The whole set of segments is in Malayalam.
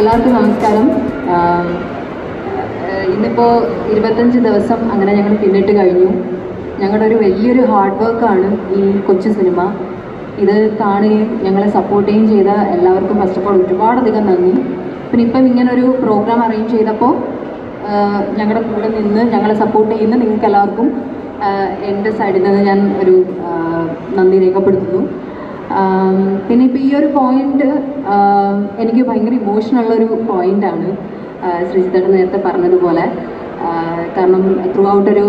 എല്ലാവർക്കും നമസ്കാരം. ഇന്നിപ്പോൾ ഇരുപത്തഞ്ച് ദിവസം അങ്ങനെ ഞങ്ങൾ പിന്നിട്ട് കഴിഞ്ഞു. ഞങ്ങളുടെ ഒരു വലിയൊരു ഹാർഡ് വർക്കാണ് ഈ കൊച്ചു സിനിമ ഇത് കാണുകയും ഞങ്ങളെ സപ്പോർട്ട് ചെയ്യുകയും ചെയ്ത എല്ലാവർക്കും ഫസ്റ്റ് ഓഫ് ഓൾ ഒരുപാടധികം നന്ദി. പിന്നെ ഇപ്പം ഇങ്ങനൊരു പ്രോഗ്രാം അറേഞ്ച് ചെയ്തപ്പോൾ ഞങ്ങളുടെ കൂടെ നിന്ന് ഞങ്ങളെ സപ്പോർട്ട് ചെയ്യുന്ന നിങ്ങൾക്ക് എല്ലാവർക്കും എന്റെ സൈഡിൽ നിന്ന് ഞാൻ ഒരു നന്ദി രേഖപ്പെടുത്തുന്നു. പിന്നെ ഇപ്പോൾ ഈ ഒരു പോയിന്റ് എനിക്ക് ഭയങ്കര ഇമോഷണൽ ഒരു പോയിന്റാണ് ശ്രീജിത്തേട്ടൻ നേരത്തെ പറഞ്ഞതുപോലെ. കാരണം ത്രൂ ഔട്ട് ഒരു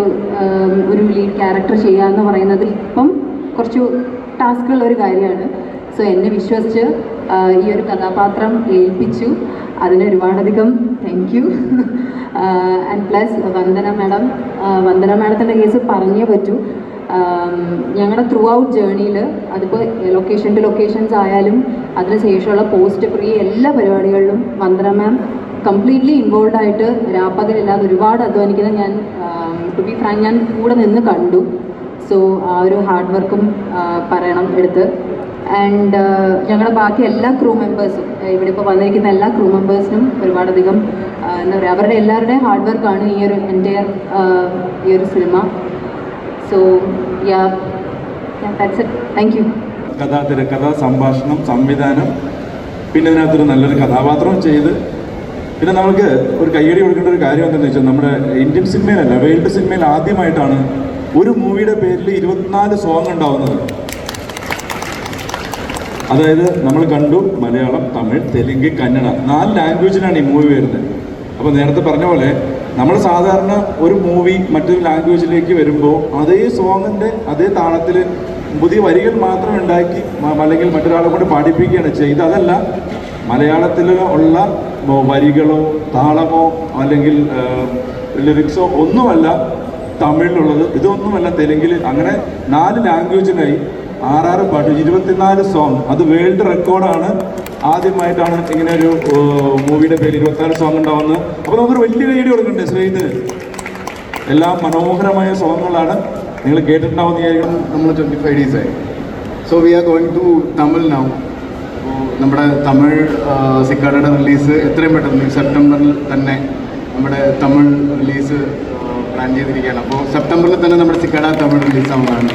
ഒരു ലീഡ് ക്യാരക്ടർ ചെയ്യുക എന്ന് പറയുന്നത് ഇപ്പം കുറച്ച് ടാസ്കുള്ള ഒരു കാര്യമാണ്. സോ എന്നെ വിശ്വസിച്ച് ഈ ഒരു കഥാപാത്രം ഏൽപ്പിച്ചു. അതിന് ഒരുപാടധികം thank you and plus Vandana madam Vandana മാഡത്തിന്റെ കേസ് പറഞ്ഞേ പറ്റൂ. ഞങ്ങളുടെ ത്രൂ ഔട്ട് ജേണിയിൽ അതിപ്പോൾ ലൊക്കേഷൻ ടു ലൊക്കേഷൻസ് ആയാലും അതിന് ശേഷമുള്ള പോസ്റ്റ് പ്രീ എല്ലാ പരിപാടികളിലും വന്ദന മാം കംപ്ലീറ്റ്ലി ഇൻവോൾവ് ആയിട്ട് രാപ്പകലില്ലാതെ ഒരുപാട് അധ്വാനിക്കുന്നത് ഞാൻ ടു ബി ഫ്രാങ്ക് ഞാൻ കൂടെ നിന്ന് കണ്ടു. സോ ആ ഒരു ഹാർഡ് വർക്കും പറയണം എടുത്ത്. ആൻഡ് ഞങ്ങളുടെ ബാക്കി എല്ലാ ക്രൂ മെമ്പേഴ്സും ഇവിടെ ഇപ്പോൾ വന്നിരിക്കുന്ന എല്ലാ ക്രൂ മെമ്പേഴ്സിനും ഒരുപാടധികം എന്താ പറയുക അവരുടെ എല്ലാവരുടെയും ഹാർഡ് വർക്കാണ് ഈ ഒരു എന്റെ ഈ ഒരു cinema so ya thank you കഥ തിരക്കഥ സംഭാഷണം സംവിധാനം. പിന്നെ ഇതിനകത്തൊരു നല്ലൊരു കഥാപാത്രം ചെയ്ത്. പിന്നെ നമുക്ക് ഒരു കയ്യടി കൊടുക്കേണ്ട ഒരു കാര്യം എന്താണെന്ന് വെച്ചാൽ നമ്മുടെ ഇന്ത്യൻ സിനിമയിലല്ല വേൾഡ് സിനിമയിൽ ആദ്യമായിട്ടാണ് ഒരു മൂവിയുടെ പേരിൽ ഇരുപത്തിനാല് സോങ് ഉണ്ടാവുന്നത്. അതായത് നമ്മൾ കണ്ടു മലയാളം തമിഴ് തെലുങ്ക് കന്നഡ. നാല് ലാംഗ്വേജിലാണ് ഈ മൂവി വരുന്നത്. അപ്പോൾ നേരത്തെ പറഞ്ഞ പോലെ നമ്മൾ സാധാരണ ഒരു മൂവി മറ്റൊരു ലാംഗ്വേജിലേക്ക് വരുമ്പോൾ അതേ സോങ്ങിന്റെ അതേ താളത്തിൽ പുതിയ വരികൾ മാത്രം ഉണ്ടാക്കി അല്ലെങ്കിൽ മറ്റൊരാളെ കൊണ്ട് പാടിപ്പിക്കുകയാണ് ചെയ്ത് അതല്ല മലയാളത്തിൽ ഉള്ള വരികളോ താളമോ അല്ലെങ്കിൽ ലിറിക്സോ ഒന്നുമല്ല തമിഴിലുള്ളത്. ഇതൊന്നുമല്ല തെലുങ്കിൽ. അങ്ങനെ നാല് ലാംഗ്വേജിനായി ആറാറ് പാട്ട്. ഇരുപത്തിനാല് സോങ് അത് വേൾഡ് റെക്കോർഡാണ് ആദ്യമായിട്ടാണ് ഇങ്ങനെ ഒരു മൂവിയുടെ പേര് ഇരുപത്തിനാല് സോങ് ഉണ്ടാവുന്നത്. അപ്പോൾ നമുക്കൊരു വലിയ കൈയടി കൊടുക്കണ്ടേ ശ്രീജിത്തിന് എല്ലാം മനോഹരമായ സോങ്ങുകളാണ് നിങ്ങൾ കേട്ടിട്ടുണ്ടാവുന്ന നമ്മൾ ട്വന്റി ഫൈവ് ഡേയ്സ് ആയി. So we are going to Tamil now നമ്മുടെ തമിഴ് സിക്കാടയുടെ റിലീസ് എത്രയും പെട്ടെന്ന് സെപ്റ്റംബറിൽ തന്നെ നമ്മുടെ തമിഴ് റിലീസ് പ്ലാൻ ചെയ്തിരിക്കുകയാണ്. അപ്പോൾ സെപ്റ്റംബറിൽ തന്നെ നമ്മുടെ സിക്കാട തമിഴ് റിലീസ് ആവുന്നതാണ്.